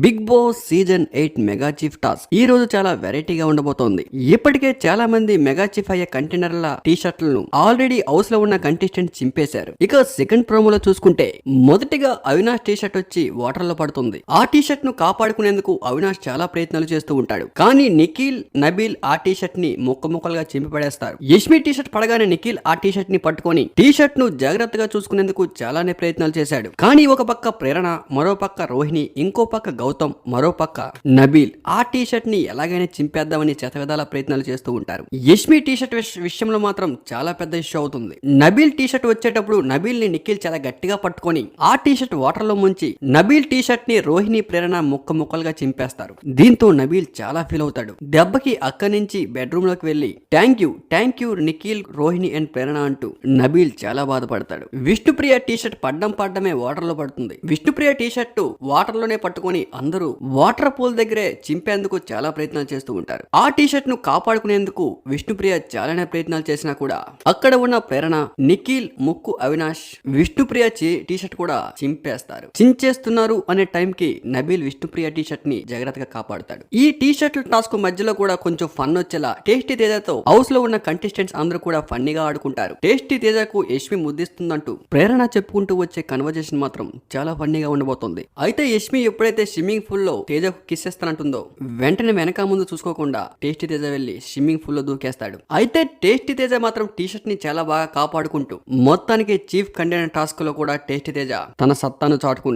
Bigg Boss season eight mega chief task. ఈ రోజు చాలా వెరైటీగా ఉండబోతోంది. ఇప్పటికే చాలా మంది మెగా చీఫ్ అయ్యే కంటైనర్ల టీ షర్ట్లను ఆల్రెడీ హౌస్లో ఉన్న కంటెస్టెంట్ చింపేశారు. ఇక సెకండ్ ప్రోమోలో చూసుకుంటే మొదటిగా అవినాష్ టీ షర్ట్ వచ్చి వాటర్లో పడుతుంది. ఆ టీ షర్ట్ను కాపాడుకునేందుకు అవినాష్ చాలా ప్రయత్నాలు చేస్తూ ఉంటాడు. కానీ నిఖిల్ నబీల్ ఆ టీ షర్ట్ని ముక్క ముక్కలుగా చింపి పడేస్తారు యష్మి టీ షర్ట్ పడగానే నిఖిల్ ఆ టీ షర్ట్ని పట్టుకొని టీ షర్ట్ను జాగ్రత్తగా చూసుకునేందుకు చాలానే ప్రయత్నాలు చేశాడు. కానీ ఒక పక్క ప్రేరణ మరో పక్క రోహిణి ఇంకో పక్క గౌతమ్ మరో పక్క నబీల్ ఆ టీ షర్ట్ని ఎలాగైనా చింపేద్దామని చేతవిధాల ప్రయత్నాలు చేస్తూ ఉంటారు. యష్మి టీ షర్ట్ విషయంలో మాత్రం చాలా పెద్ద ఇష్యూ అవుతుంది. నబీల్ టీ షర్ట్ వచ్చేటప్పుడు నబీల్ని నిఖిల్ చాలా గట్టిగా పట్టుకొని ఆ టీ షర్ట్ వాటర్లో ముంచి నబీల్ టీ షర్ట్ని రోహిణి ప్రేరణ ముక్క ముక్కలుగా చింపేస్తారు. దీంతో నబీల్ చాలా ఫీల్ అవుతాడు. దెబ్బకి అక్కడి నుంచి బెడ్రూమ్లోకి వెళ్ళి thank you thank you Nikhil Rohini and Prerana అంటూ నబీల్ చాలా బాధపడతాడు. విష్ణుప్రియ టీ షర్ట్ పడ్డం పడ్డమే వాటర్లో పడుతుంది. విష్ణుప్రియ టీ షర్ట్ వాటర్లోనే పట్టుకొని అందరూ వాటర్ పూల్ దగ్గరే చింపేందుకు చాలా ప్రయత్నాలు చేస్తూ ఉంటారు. ఆ టీ షర్ట్ను కాపాడుకునేందుకు విష్ణుప్రియ చాలానే ప్రయత్నాలు చేసినా కూడా అక్కడ ఉన్న ప్రేరణ నిఖిల్ ముక్కు అవినాష్ విష్ణుప్రియ టీషర్ట్ కూడా చింపేస్తారు. చించేస్తున్నారు అనే టైంకి నబీల్ విష్ణుప్రియ టీ షర్ట్ని జాగ్రత్తగా కాపాడుతాడు. ఈ టీ షర్ట్ టాస్క్ మధ్యలో కూడా కొంచెం ఫన్ వచ్చేలా టేస్టీ తేజతో హౌస్లో ఉన్న కంటెస్టెంట్స్ అందరూ కూడా ఫన్నీగా ఆడుకుంటారు. టేస్టీ తేజకు యష్మి ముద్దిస్తుందంటూ ప్రేరణ చెప్పుకుంటూ వచ్చే కన్వర్జేషన్ మాత్రం చాలా ఫన్నీగా ఉండబోతుంది. అయితే యష్మి ఎప్పుడైతే స్విమ్మింగ్ పూల్లో తేజకు కిస్ ఇస్తానంటుందో వెంటనే వెనక ముందు చూసుకోకుండా టేస్టీ తేజ వెళ్ళి స్విమ్మింగ్ పూల్లో దూకేస్తాడు. అయితే టేస్టీ తేజ మాత్రం టీ షర్ట్ని చాలా బాగా కాపాడుకుంటూ మొత్తానికి చీఫ్ కంటైనర్ టాస్క్లో కూడా టేస్టీ తేజ తన సత్తాను చాటుకున్నాడు.